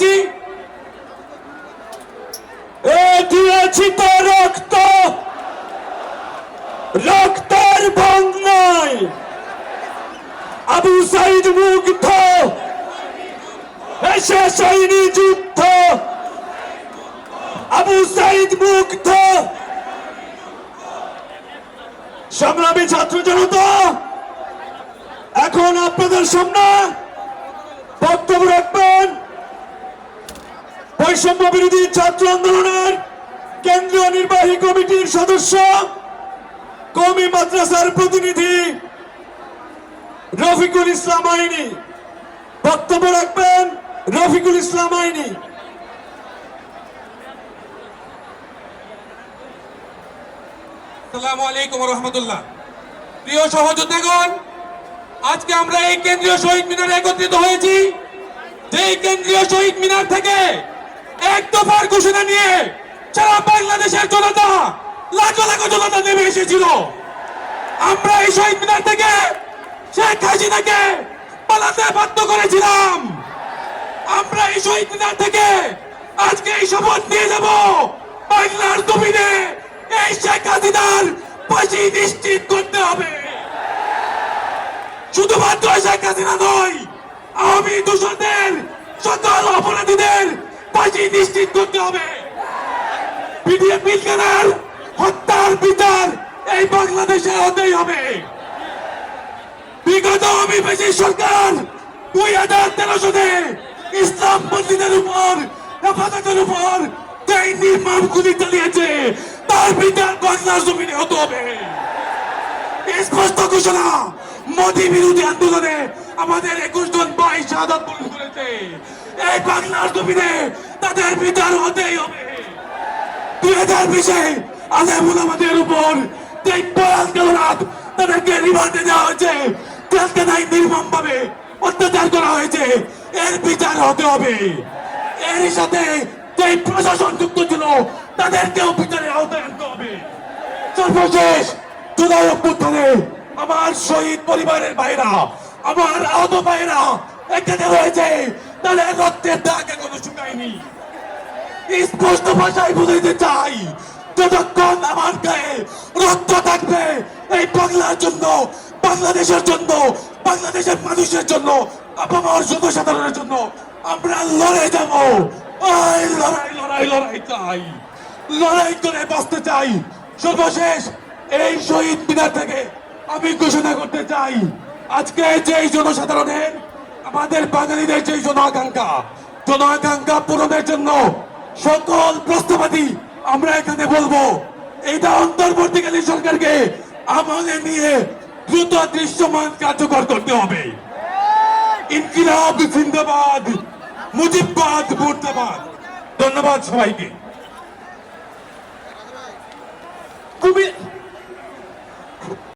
দিয়েছি এ দিয়েছি তো রক্ত। রক্তের বন্যায় আবু সাইদ মুগ্ধ। এ শেষ যুদ্ধ। আবু সাইদ মুগ্ধ। সংগ্রামী ছাত্র জনতা, এখন আপনাদের সামনে বক্তব্য রাখবেন। বৈষম্য বিরোধী ছাত্র আন্দোলনের কেন্দ্রীয় নির্বাহী কমিটির সদস্য কমি মাদ্রাসার প্রতিনিধি রফিকুল ইসলাম আইনি। বক্তব্য রাখবেন রফিকুল ইসলাম আইনি। আমরা এই কেন্দ্রীয় শহীদ মিনারে একত্রিত হয়েছি। যেই কেন্দ্রীয় শহীদ মিনার থেকে এক দফার ঘোষণা নিয়ে সারা বাংলাদেশের জনতা লাখ লাখ জনতা নেমে এসেছিল। আমরা এই শহীদ মিনার থেকে শেখ হাসিনাকে পালাতে বাধ্য করেছিলাম। আমরা এই শহীদ মিনার থেকে আজকে এই শপথ নিয়ে যাব বাংলার জমিনে। এই শেখ হাসিনার ফাঁসি নিশ্চিত করতে হবে। শুধুমাত্র শেখ হাসিনা নয়, আমি অপরাধীদের ফাঁসি নিশ্চিত করতে হবে। পিডিএ পিলকানার হত্যার বিচার এই বাংলাদেশে হতেই হবে। বিগত অভিবাসী সরকার দুই হাজার তেরো সালে ইসলাম মসজিদের উপর, হেফাজতের উপর যেই নির্মাণ গুলি চালিয়েছে। তার বিচার বাংলার জমিনে হতে হবে। স্পষ্ট ঘোষণা, মোদী বিরোধী আন্দোলনে আমাদের একুশ জন ভাই শাহাদ বরণ করেছে। এই বাংলার জমিনে তাদের বিচার হতেই হবে। দুই হাজার বিশে আলেমুল আমাদের উপর তাদেরকে রিমান্ডে দেওয়া হয়েছে নির্মম ভাবে অত্যাচার করা হয়েছে, এর বিচার হতে হবে। এর সাথে যেই প্রশাসন যুক্ত ছিল, তাদেরকেও বিচারে আওতায় আনতে হবে। সর্বশেষ জুলাই অভ্যুত্থানে আমার শহীদ পরিবারের ভাইরা, আমার আহত ভাইরা এখানে রয়েছে। তাদের রক্তের দাগ এখনও শুকায়নি। স্পষ্ট ভাষায় বুঝাইতে চাই, যতক্ষণ আমার গায়ে রক্ত থাকবে, এই বাংলার জন্য, বাংলাদেশের জন্য, বাংলাদেশের মানুষের জন্য, আপামার জনসাধারণের জন্য আমরা লড়ে যাব। ওই লড়াই লড়াই লড়াই চাই। লড়াই করে বাঁচতে চাই। সর্বশেষ, এই শহীদ মিনার থেকে আমি ঘোষণা করতে চাই, আজকে যেই জনসাধারণের আমাদের বাঙালিদের যেই জন আকাঙ্ক্ষা জন আকাঙ্ক্ষা পূরণের জন্য সকল প্রস্তাবাদী আমরা এখানে বলব। এটা অন্তর্বর্তীকালীন সরকারকে আমলে নিয়ে দ্রুত দৃশ্যমান কার্যকর করতে হবে। ইনকিলাব, জিন্দাবাদ, মুজিববাদ, মুর্দাবাদ। ধন্যবাদ সবাইকে। কুমির